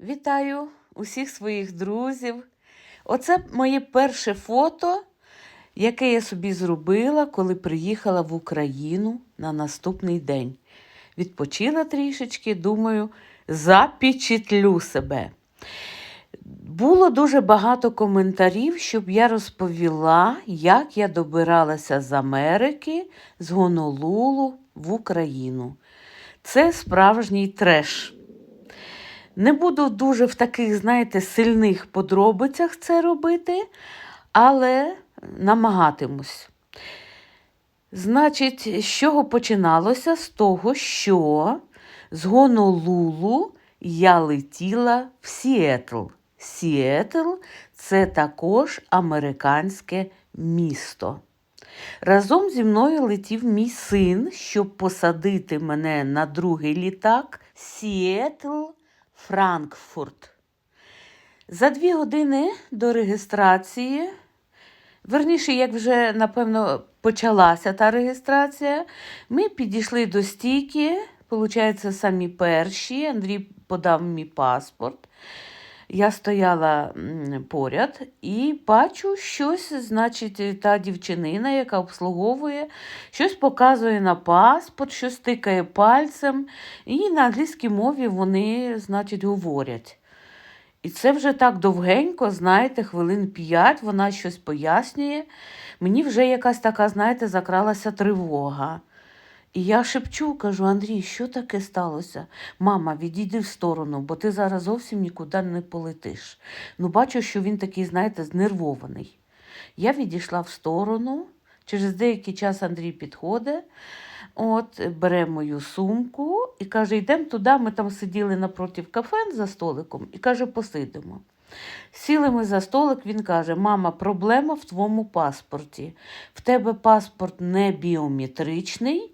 Вітаю усіх своїх друзів. Оце моє перше фото, яке я собі зробила, коли приїхала в Україну на наступний день. Відпочила трішечки, думаю, запечатлю себе. Було дуже багато коментарів, щоб я розповіла, як я добиралася з Америки, з Гонолулу в Україну. Це справжній треш. Не буду дуже в таких, знаєте, сильних подробицях це робити, але намагатимусь. Значить, з чого починалося? З того, що з Гонолулу я летіла в Сіетл. Сіетл це також американське місто. Разом зі мною летів мій син, щоб посадити мене на другий літак Сіетл Франкфурт. За дві години до реєстрації, верніше, як вже, напевно, почалася та реєстрація, ми підійшли до стійки, виходить, самі перші. Андрій подав мій паспорт. Я стояла поряд і бачу щось, значить, та дівчинина, яка обслуговує, щось показує на паспорт, щось тикає пальцем, і на англійській мові вони, значить, говорять. І це вже так довгенько, знаєте, хвилин п'ять вона щось пояснює. Мені вже якась така, знаєте, закралася тривога. І я шепчу, кажу, Андрій, що таке сталося? Мама, відійди в сторону, бо ти зараз зовсім нікуди не полетиш. Ну, бачу, що він такий, знаєте, знервований. Я відійшла в сторону. Через деякий час Андрій підходить, от, бере мою сумку і каже: йдемо туди. Ми там сиділи напроти кафе за столиком і каже, посидимо. Сіли ми за столик, він каже: Мама, проблема в твоєму паспорті. В тебе паспорт не біометричний.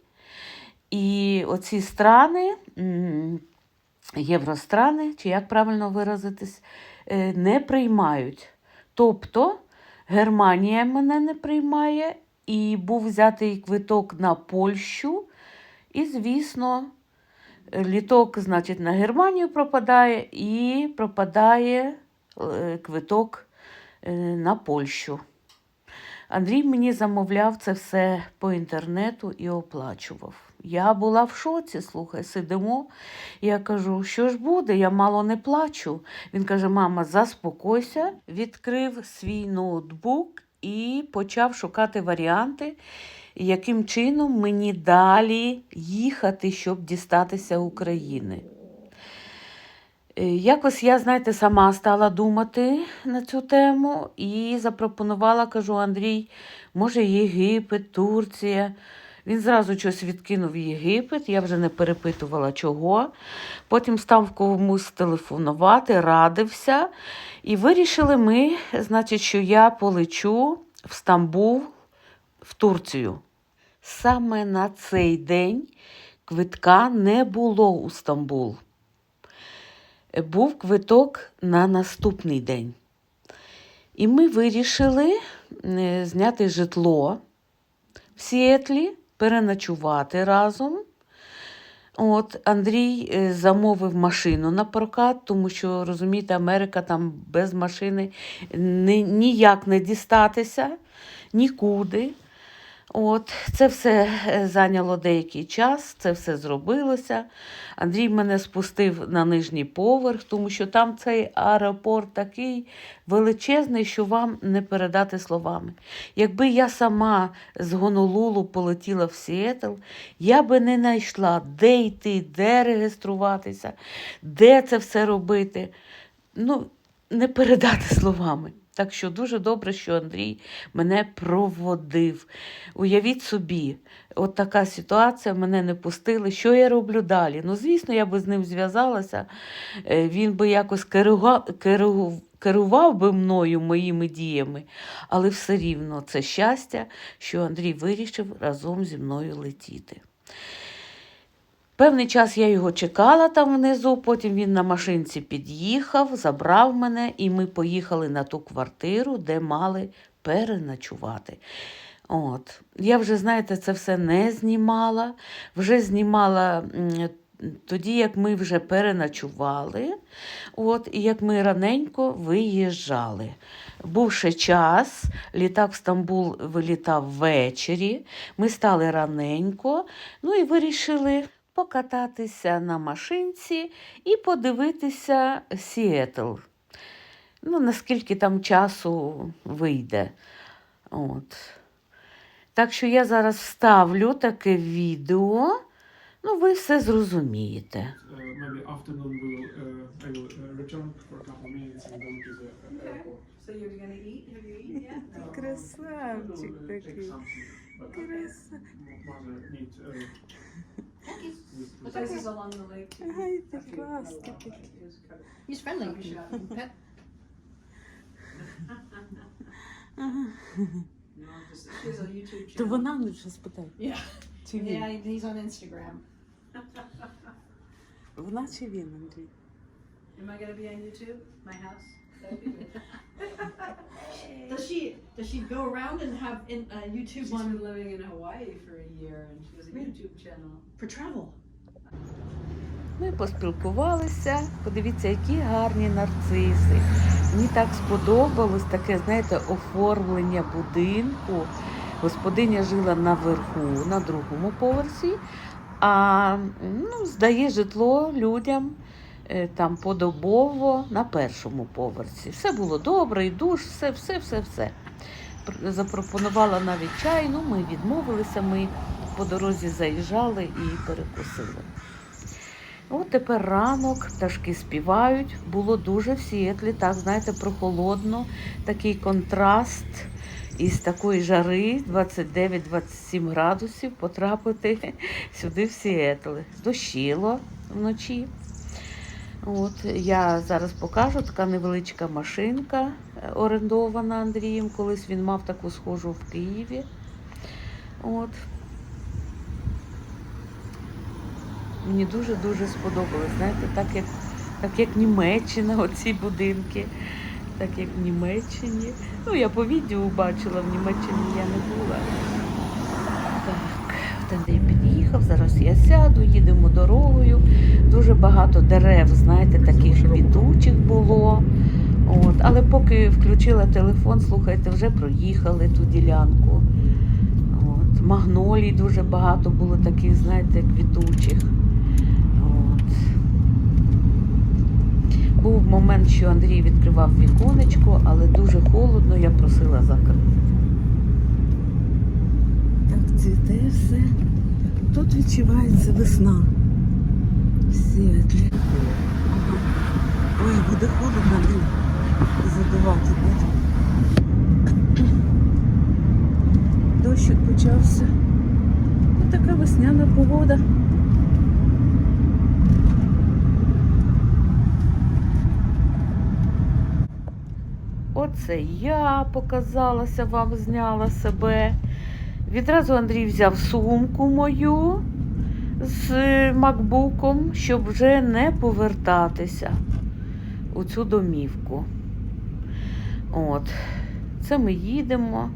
І оці страни, євространи, чи як правильно виразитись, е, не приймають. Тобто Германія мене не приймає, і був взятий квиток на Польщу. І, звісно, літок, значить, на Германію пропадає і пропадає е, квиток е, на Польщу. Андрій мені замовляв це все по інтернету і оплачував. Я була в шоці, слухай, сидимо. Я кажу, що ж буде, я мало не плачу. Він каже: мама, заспокойся, відкрив свій ноутбук і почав шукати варіанти, яким чином мені далі їхати, щоб дістатися України. Е, Якось я, знаєте, сама стала думати на цю тему і запропонувала, кажу, Андрій, може, Єгипет, Турція. Він зразу щось відкинув Єгипет, я вже не перепитувала чого. Потім став комусь телефонувати, радився. І вирішили ми, значить, що я полечу в Стамбул, в Турцію. Саме на цей день квитка не було у Стамбул був квиток на наступний день. І ми вирішили е, зняти житло в Сіетлі, переночувати разом. От, Андрій е, замовив машину на прокат, тому що, розумієте, Америка там без машини ніяк не дістатися, нікуди. От, це все е, зайняло деякий час, це все зробилося. Андрій мене спустив на нижній поверх, тому що там цей аеропорт такий величезний, що вам не передати словами. Якби я сама з Гонолулу полетіла в Сіетл, я би не знайшла, де йти, де реєструватися, де це все робити. Ну, не передати словами. Так що дуже добре, що Андрій мене проводив. Уявіть собі, от така ситуація, мене не пустили. Що я роблю далі? Ну, звісно, я би з ним зв'язалася, е, він би якось керував, керував, би мною моїми діями, але все рівно це щастя, що Андрій вирішив разом зі мною летіти. Певний час я його чекала там внизу, потім він на машинці під'їхав, забрав мене, і ми поїхали на ту квартиру, де мали переночувати. От. Я вже, знаєте, це все не знімала, вже знімала тоді, як ми вже переночували, от, і як ми раненько виїжджали. Був ще час, літак в Стамбул вилітав ввечері. Ми стали раненько, ну і вирішили покататися на машинці і подивитися Сіетл. Ну, наскільки там часу вийде. От. Так що я зараз вставлю таке відео. Ну, ви все зрозумієте. uh, uh, uh, uh. Красавчик We'll, uh, take something, but Краса. mother need uh, Cookies. with- The places along the lake. Ай, A ти few, класки uh, такі. is cut- He's friendly. coffee shop. Pet. No, just- She has a YouTube channel. То вона лише спитай. Yeah. Чи він? Yeah, he's on Instagram. Вона чи він, Андрій? Am I gonna be on YouTube? My house? That'd be good. Does she does she go around and have in uh, YouTube She's on been living in Hawaii for a year and she has a YouTube channel. for travel? Ми поспілкувалися. Подивіться, які гарні нарциси. Мені так сподобалось таке, знаєте, оформлення будинку. Господиня жила наверху, на другому поверсі, а ну, здає житло людям там подобово на першому поверсі. Все було добре, і душ, все, все, все, все. Запропонувала навіть чай, ну ми відмовилися, ми по дорозі заїжджали і перекусили. От тепер ранок, пташки співають. Було дуже в Сіетлі, так, знаєте, прохолодно, такий контраст із такої жари 29-27 градусів потрапити сюди в Сіетл. Дощило вночі. От, я зараз покажу така невеличка машинка, е, орендована Андрієм. Колись він мав таку схожу в Києві. От. Мені дуже-дуже сподобалось. Знаєте, так як, так як Німеччина, оці будинки, так як в Німеччині. Ну, я по відео бачила, в Німеччині я не була. Так, от Андрій під'їхав, зараз я сяду, їдемо дорогою. Дуже багато дерев, знаєте, таких квітучих було. От, але поки включила телефон, слухайте, вже проїхали ту ділянку. От, магнолій дуже багато було таких, знаєте, квітучих. Був момент, що Андрій відкривав віконечко, але дуже холодно, я просила закрити. Так цвіте все. Тут відчувається весна. В Сіетлі. Ой, буде холодно, Андрій. Задувати буде. Дощик почався. Ось така весняна погода. Оце я показалася вам, зняла себе. Відразу Андрій взяв сумку мою з макбуком, щоб вже не повертатися у цю домівку. От. Це ми їдемо.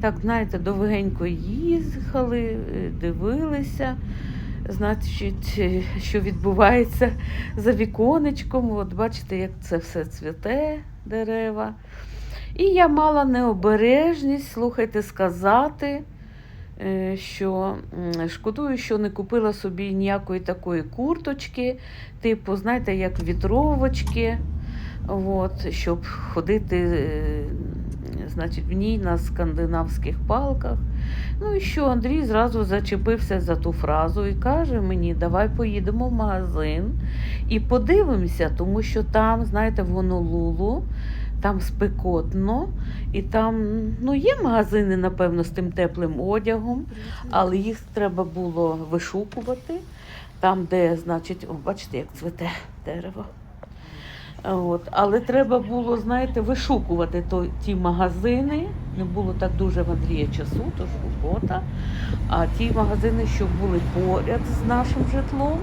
Так, знаєте, довгенько їхали, е, дивилися, значить, е, що відбувається за віконечком. От бачите, як це все цвіте, дерева. І я мала необережність, слухайте, сказати, що шкодую, що не купила собі ніякої такої курточки, типу, знаєте, як вітровочки, от, щоб ходити, е, значить, в ній на скандинавських палках. Ну і що Андрій зразу зачепився за ту фразу і каже мені, давай поїдемо в магазин і подивимося, тому що там, знаєте, в Гонолулу, там спекотно, і там ну, є магазини, напевно, з тим теплим одягом, але їх треба було вишукувати. Там, де, значить, о, бачите, як цвете дерево. От. Але треба було, знаєте, вишукувати то, ті магазини. Не було так дуже в Андрія часу, то ж робота. А ті магазини, що були поряд з нашим житлом,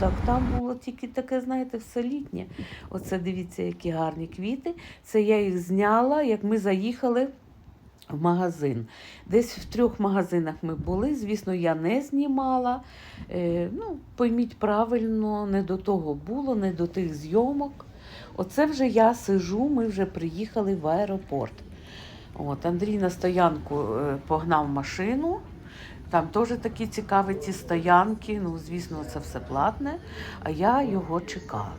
так там було тільки таке, знаєте, все літнє. Оце дивіться, які гарні квіти. Це я їх зняла, як ми заїхали в магазин. Десь в трьох магазинах ми були. Звісно, я не знімала. Е, ну, пойміть правильно, не до того було, не до тих зйомок. Оце вже я сижу, ми вже приїхали в аеропорт. От, Андрій на стоянку е, погнав машину. Там теж такі цікаві ці стоянки. Ну, звісно, це все платне. А я його чекала.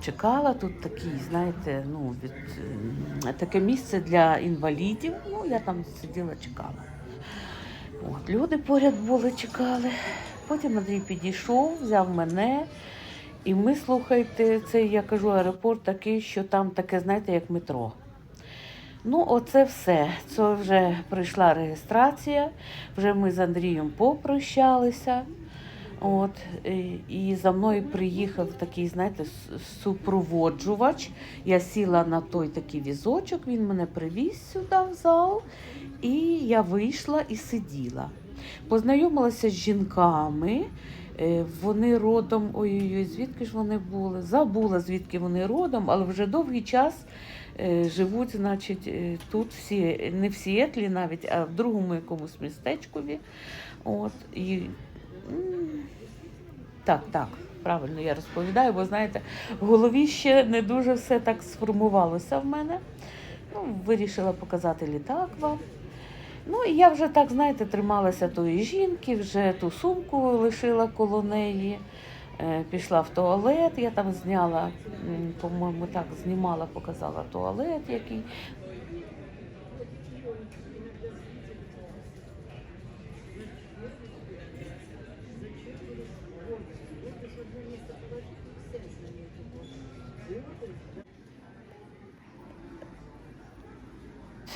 Чекала тут такий, знаєте, ну, від, таке місце для інвалідів. Ну, я там сиділа, чекала. От, люди поряд були, чекали. Потім Андрій підійшов, взяв мене. І ми, слухайте, це я кажу, аеропорт такий, що там таке, знаєте, як метро. Ну, оце все. Це вже прийшла реєстрація. Вже ми з Андрієм попрощалися. От, і- за мною приїхав такий, знаєте, супроводжувач. Я сіла на той такий візочок, він мене привіз сюди в зал, і я вийшла і сиділа. Познайомилася з жінками. Е, Вони родом, ой-ой-ой, звідки ж вони були? Забула, звідки вони родом, але вже довгий час живуть, значить, е, тут всі, не в Сіетлі навіть, а в другому якомусь містечкові. От, і, так, так, правильно я розповідаю, бо знаєте, в голові ще не дуже все так сформувалося в мене. Ну, вирішила показати літак вам. Ну і я вже так, знаєте, трималася тої жінки, вже ту сумку лишила коло неї. Е, Пішла в туалет, я там зняла, по-моєму, так знімала, показала туалет, який.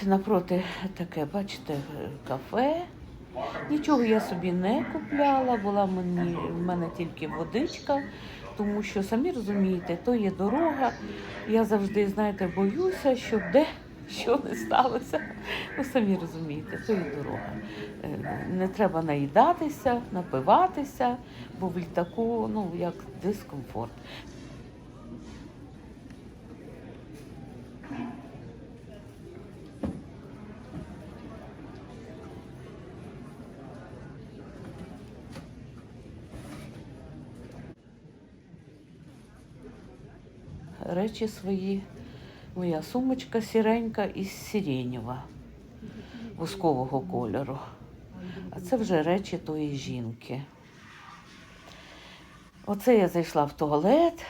Напроти таке, бачите, кафе. Нічого я собі не купляла, була мені, в мене тільки водичка, тому що самі розумієте, то є дорога. Я завжди, знаєте, боюся, щоб де що не сталося. Ви самі розумієте, то є дорога. Е, Не треба наїдатися, напиватися, бо в літаку ну, як дискомфорт. Речі свої. Моя сумочка сіренька із сиренєва, воскового кольору. А це вже речі тої жінки. Оце я зайшла в туалет.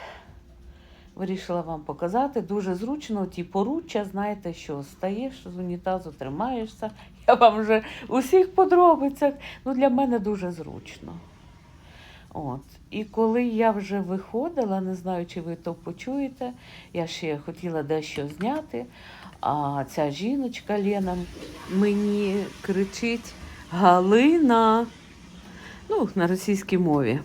Вирішила вам показати. Дуже зручно ті поруччя, знаєте, що стаєш з унітазу, тримаєшся. Я вам вже у всіх подробицях. Ну, для мене дуже зручно. От. І коли я вже виходила, не знаю, чи ви то почуєте, я ще хотіла дещо зняти, а ця жіночка Лена мені кричить Галина. Ну, на російській мові.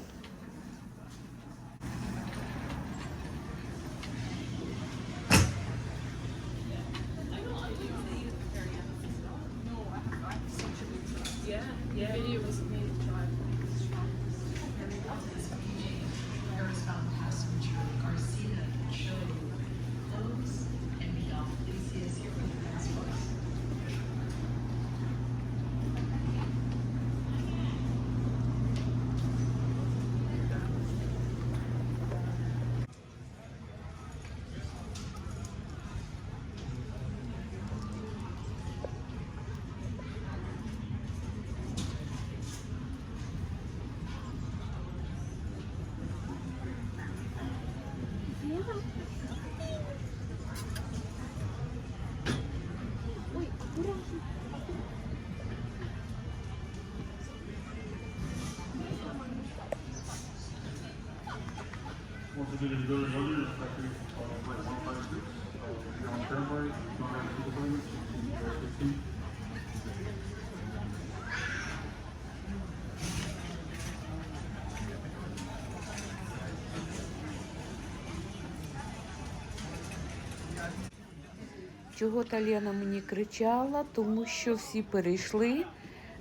Чого та Лена мені кричала, тому що всі перейшли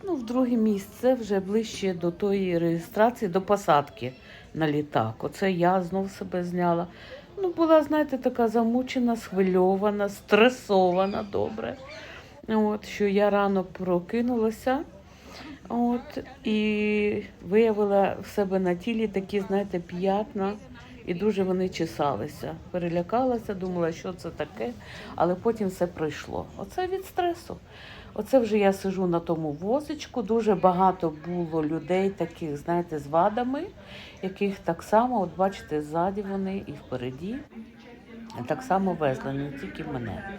ну, в друге місце, вже ближче до тої реєстрації, до посадки на літак. Оце я знов себе зняла. Ну, була, знаєте, така замучена, схвильована, стресована добре. от, що я рано прокинулася. От, і виявила в себе на тілі такі, знаєте, п'ятна, і дуже вони чесалися. Перелякалася, думала, що це таке, але потім все пройшло. Оце від стресу. Оце вже я сижу на тому возичку. Дуже багато було людей, таких, знаєте, з вадами, яких так само, от бачите, ззаді вони і впереді. Так само везли, не тільки мене.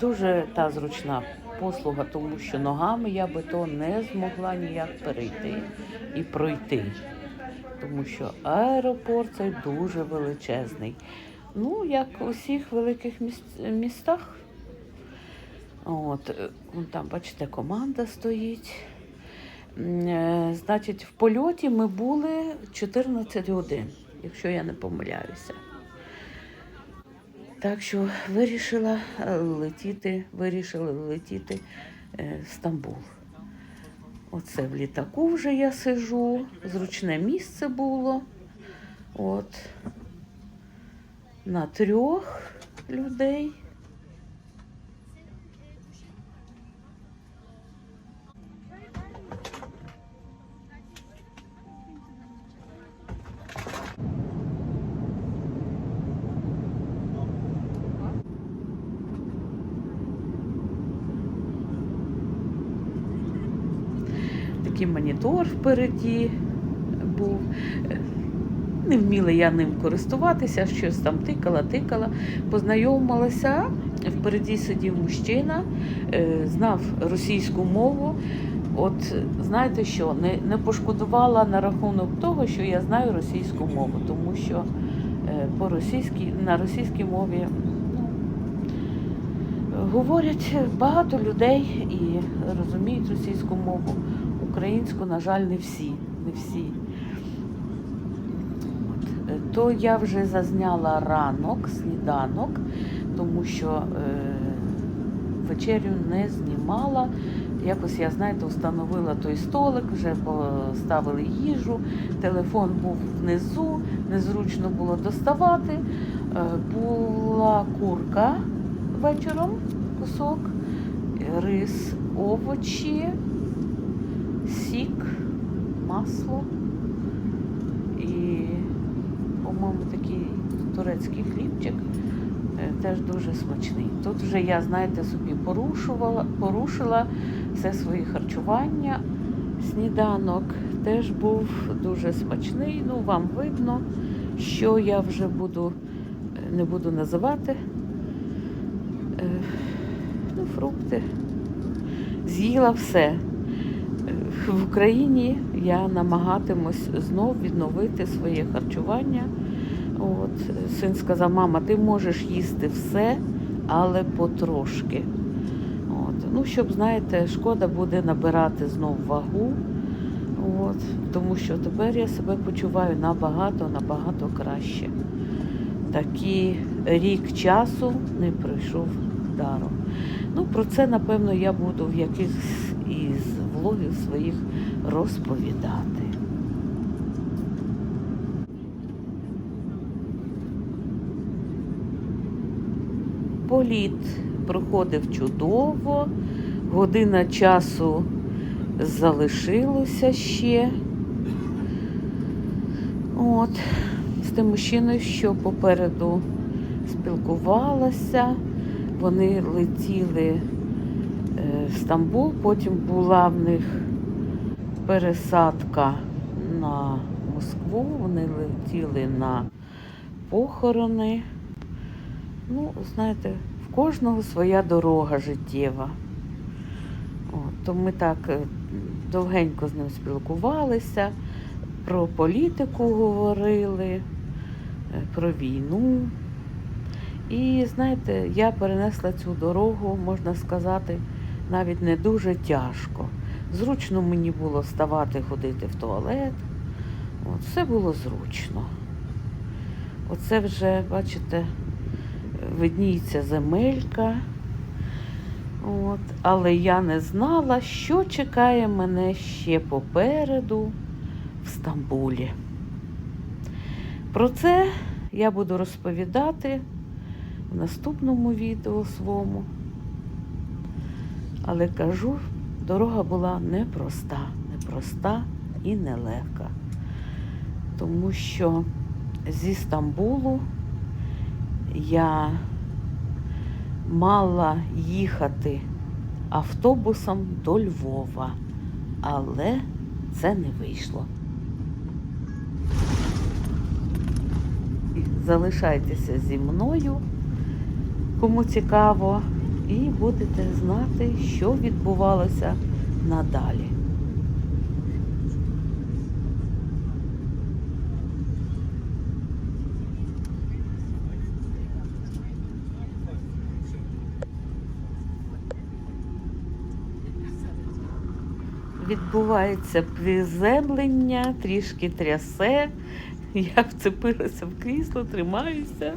Дуже та зручна послуга, тому що ногами я би то не змогла ніяк перейти і пройти. Тому що аеропорт цей дуже величезний. Ну, як у всіх великих міс- містах. От, там, бачите, команда стоїть. Е, Значить, в польоті ми були 14 годин, якщо я не помиляюся. Так що вирішила е, летіти, вирішили летіти е, в Стамбул. Оце в літаку вже я сижу, зручне місце було. От. На трьох людей. Монітор впереді був. Не вміла я ним користуватися, щось там тикала, тикала, познайомилася. Впереді сидів мужчина, е, знав російську мову. От знаєте що, не, не пошкодувала на рахунок того, що я знаю російську мову, тому що е, по російській, на російській мові ну, говорять багато людей і розуміють російську мову. Українську, на жаль, не всі. Не всі. От. Е, То я вже зазняла ранок, сніданок, тому що е, вечерю не знімала. Якось я, знаєте, встановила той столик, вже поставили їжу, телефон був внизу, незручно було доставати. Е, Була курка вечором, кусок, рис, овочі, сік, масло і, по-моєму, такий турецький хлібчик. е, Теж дуже смачний. Тут вже я, знаєте, собі порушувала, порушила все своє харчування. Сніданок теж був дуже смачний. Ну, вам видно, що я вже буду, е, не буду називати. Е, Ну, фрукти. З'їла все. В Україні я намагатимусь знов відновити своє харчування. От, син сказав, мама, ти можеш їсти все, але потрошки. От, ну, щоб, знаєте, шкода буде набирати знов вагу. От, тому що тепер я себе почуваю набагато, набагато краще. Такий рік часу не пройшов даром. Ну, про це, напевно, я буду в якихось із влогів своїх розповідати. Політ проходив чудово, година часу залишилося ще. От, з тим мужчиною, що попереду спілкувалася. Вони летіли Стамбул, потім була в них пересадка на Москву, вони летіли на похорони. Ну, знаєте, в кожного своя дорога життєва. То ми так е, довгенько з ним спілкувалися, про політику говорили, е, про війну. І знаєте, я перенесла цю дорогу, можна сказати, навіть не дуже тяжко. Зручно мені було вставати, ходити в туалет. От, все було зручно. Оце вже, бачите, видніється земелька. От, але я не знала, що чекає мене ще попереду в Стамбулі. Про це я буду розповідати в наступному відео своєму. Але кажу, дорога була непроста, непроста і нелегка. Тому що зі Стамбулу я мала їхати автобусом до Львова, але це не вийшло. Залишайтеся зі мною, кому цікаво, і будете знати, що відбувалося надалі. Відбувається приземлення, трішки трясе. Я вцепилася в крісло, тримаюся.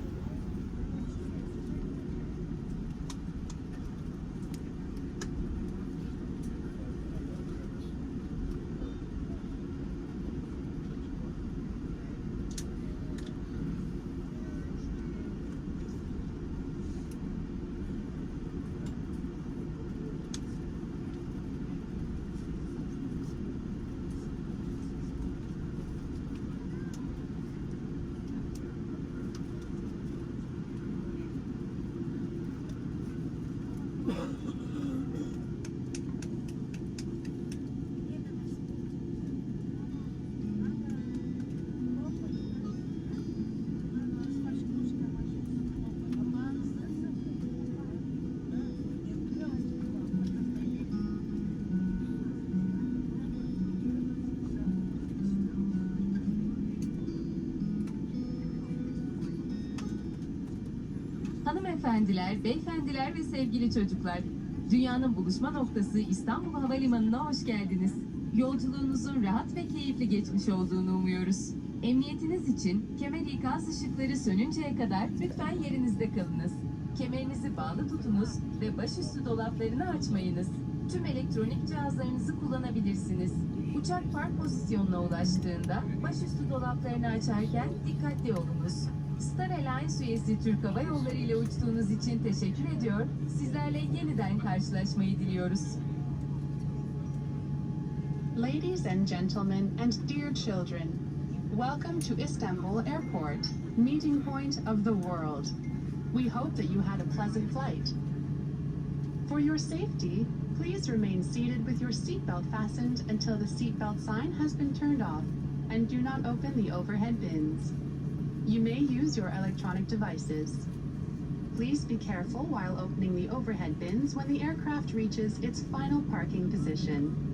Hanımefendiler, beyefendiler ve sevgili çocuklar. Dünyanın buluşma noktası İstanbul Havalimanı'na hoş geldiniz. Yolculuğunuzun rahat ve keyifli geçmiş olduğunu umuyoruz. Emniyetiniz için kemer ikaz ışıkları sönünceye kadar lütfen yerinizde kalınız. Kemerinizi bağlı tutunuz ve başüstü dolaplarını açmayınız. Tüm elektronik cihazlarınızı kullanabilirsiniz. Uçak park pozisyonuna ulaştığında başüstü dolaplarını açarken dikkatli olunuz. Star Alliance üyesi Türk Hava Yolları ile uçtuğunuz için teşekkür ediyor. Sizlerle yeniden karşılaşmayı diliyoruz. Ladies and gentlemen, and dear children, welcome to Istanbul Airport, meeting point of the world. We hope that you had a pleasant flight. For your safety, please remain seated with your seatbelt fastened until the seatbelt sign has been turned off, and do not open the overhead bins. You may use your electronic devices. Please be careful while opening the overhead bins when the aircraft reaches its final parking position.